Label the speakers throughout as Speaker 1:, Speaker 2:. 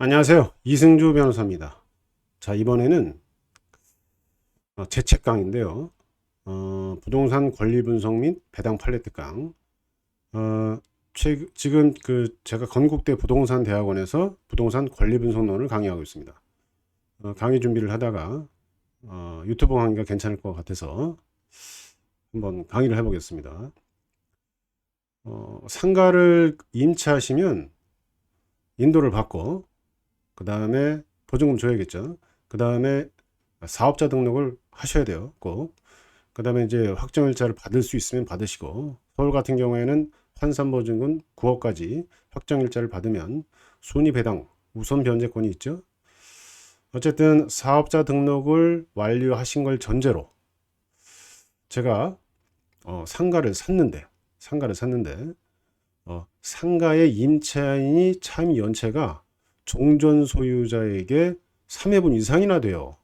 Speaker 1: 안녕하세요. 이승주 변호사입니다. 자, 이번에는 어, 제 책강인데요. 어, 부동산 권리 분석 및 배당 특강. 어, 최, 지금 그 제가 건국대 부동산 대학원에서 부동산 권리 분석론을 강의하고 있습니다. 어, 강의 준비를 하다가 어, 유튜브 강의가 괜찮을 것 같아서 한번 강의를 해보겠습니다. 어, 상가를 임차하시면 인도를 받고 그 다음에 보증금 줘야겠죠. 그 다음에 사업자 등록을 하셔야 돼요. 꼭. 그 다음에 이제 확정일자를 받을 수 있으면 받으시고 서울 같은 경우에는 환산보증금 9억까지 확정일자를 받으면 순위 배당 우선 변제권이 있죠. 어쨌든 사업자 등록을 완료하신 걸 전제로 제가 어, 상가를 샀는데 상가를 샀는데 어, 상가의 임차인이 참 연체가 종전 소유자에게 3회분 이상이나 돼요.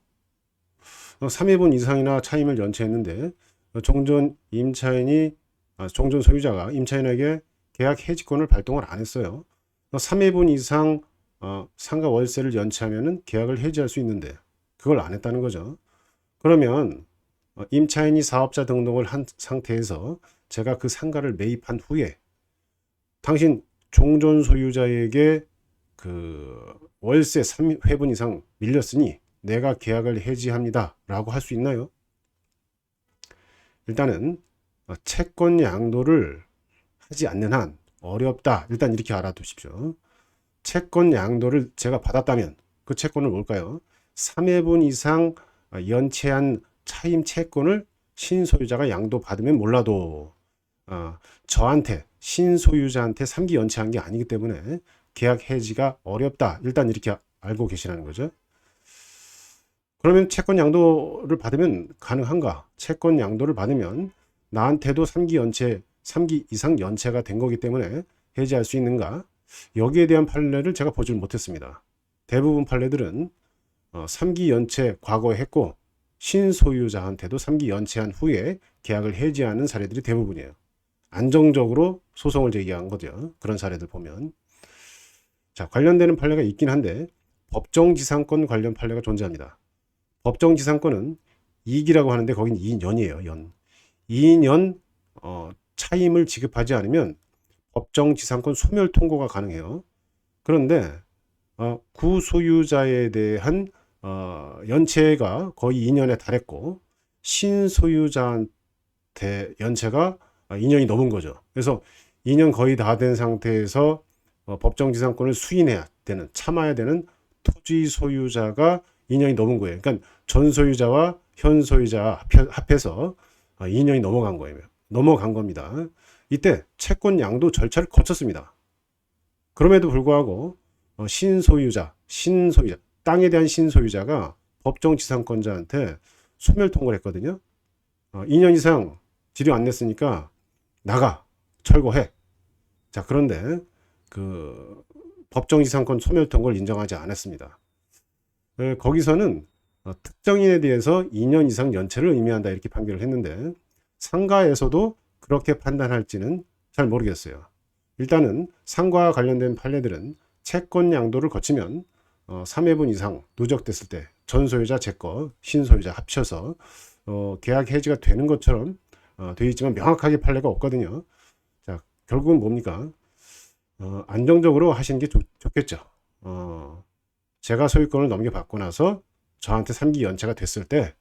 Speaker 1: 3회분 이상이나 차임을 연체했는데 어, 종전 임차인이 아, 종전 소유자가 임차인에게 계약 해지권을 발동을 안 했어요. 3회분 이상 어, 상가 월세를 연체하면은 계약을 해지할 수 있는데 그걸 안 했다는 거죠. 그러면 어, 임차인이 사업자 등록을 한 상태에서 제가 그 상가를 매입한 후에 당신 종전 소유자에게 그 월세 3회분 이상 밀렸으니 내가 계약을 해지합니다. 라고 할 수 있나요? 일단은 어, 채권 양도를 하지 않는 한 어렵다. 일단 이렇게 알아두십시오. 채권 양도를 제가 받았다면 그 채권은 뭘까요? 3회분 이상 어, 연체한 차임 채권을 신소유자가 양도받으면 몰라도 어, 저한테 신소유자한테 3기 연체한 게 아니기 때문에 계약 해지가 어렵다. 일단 이렇게 알고 계시라는 거죠. 그러면 채권 양도를 받으면 가능한가? 채권 양도를 받으면 나한테도 3기 연체, 3기 이상 연체가 된 거기 때문에 해지할 수 있는가? 여기에 대한 판례를 제가 보질 못했습니다. 대부분 판례들은 3기 어, 연체 과거에 했고 신소유자한테도 3기 연체한 후에 계약을 해지하는 사례들이 대부분이에요. 안정적으로 소송을 제기한 거죠. 그런 사례들 보면. 자, 관련되는 판례가 있긴 한데 법정지상권 관련 판례가 존재합니다. 법정지상권은 이익이라고 하는데 거긴 2년이에요. 연. 2년 어, 차임을 지급하지 않으면 법정지상권 소멸 통고가 가능해요. 그런데 어, 구소유자에 대한 어, 연체가 거의 2년에 달했고 신소유자한테 연체가 2년이 넘은 거죠. 그래서 2년 거의 다 된 상태에서 어, 법정 지상권을 수인해야 되는 참아야 되는 토지 소유자가 2년이 넘은 거예요. 그러니까 전 소유자와 현 소유자 합해서 2년이 어, 넘어간 거예요. 넘어간 겁니다. 이때 채권 양도 절차를 거쳤습니다. 그럼에도 불구하고 어, 신소유자, 신소유자, 땅에 대한 신소유자가 법정 지상권자한테 소멸 통고를 했거든요. 2년 이상 지료 안 냈으니까 나가 철거해. 자 그런데 그 법정지상권 소멸 통고를 인정하지 않았습니다. 에, 거기서는 어, 특정인에 대해서 2년 이상 연체를 의미한다 이렇게 판결을 했는데 상가에서도 그렇게 판단할지는 잘 모르겠어요. 일단은 상가와 관련된 판례들은 채권 양도를 거치면 어, 3회분 이상 누적됐을 때 전소유자 제거 신소유자 합쳐서 어, 계약 해지가 되는 것처럼 어, 되어 있지만 명확하게 판례가 없거든요. 자 결국은 뭡니까? 어, 안정적으로 하시는 게 좋, 겠죠 어, 제가 소유권을 넘겨받고 나서 저한테 3기 연체가 됐을 때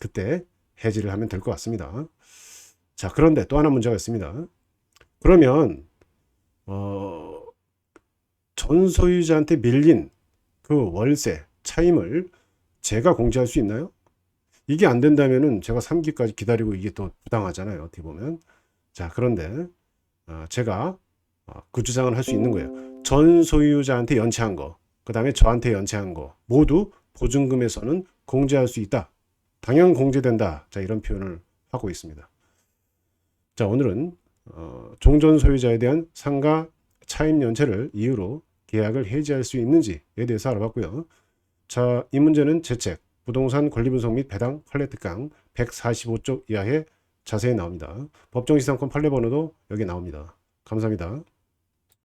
Speaker 1: 그때 해지를 하면 될 것 같습니다. 자, 그런데 또 하나 문제가 있습니다. 그러면 어, 전 소유자한테 밀린 그 월세 차임을 제가 공제할 수 있나요? 이게 안 된다면은 제가 3기까지 기다리고 이게 또 부당하잖아요. 어떻게 보면. 자, 그런데 어, 제가 어, 그 주장을 할 수 있는 거예요. 전 소유자한테 연체한 거, 그 다음에 저한테 연체한 거 모두 보증금에서는 공제할 수 있다. 당연 공제된다. 자 이런 표현을 하고 있습니다. 자 오늘은 어, 종전 소유자에 대한 상가 차임 연체를 이유로 계약을 해지할 수 있는지에 대해서 알아봤고요. 자, 이 문제는 제책 부동산 권리 분석 및 배당 특강 145쪽 이하에 자세히 나옵니다. 법정지상권 판례 번호도 여기 나옵니다. 감사합니다.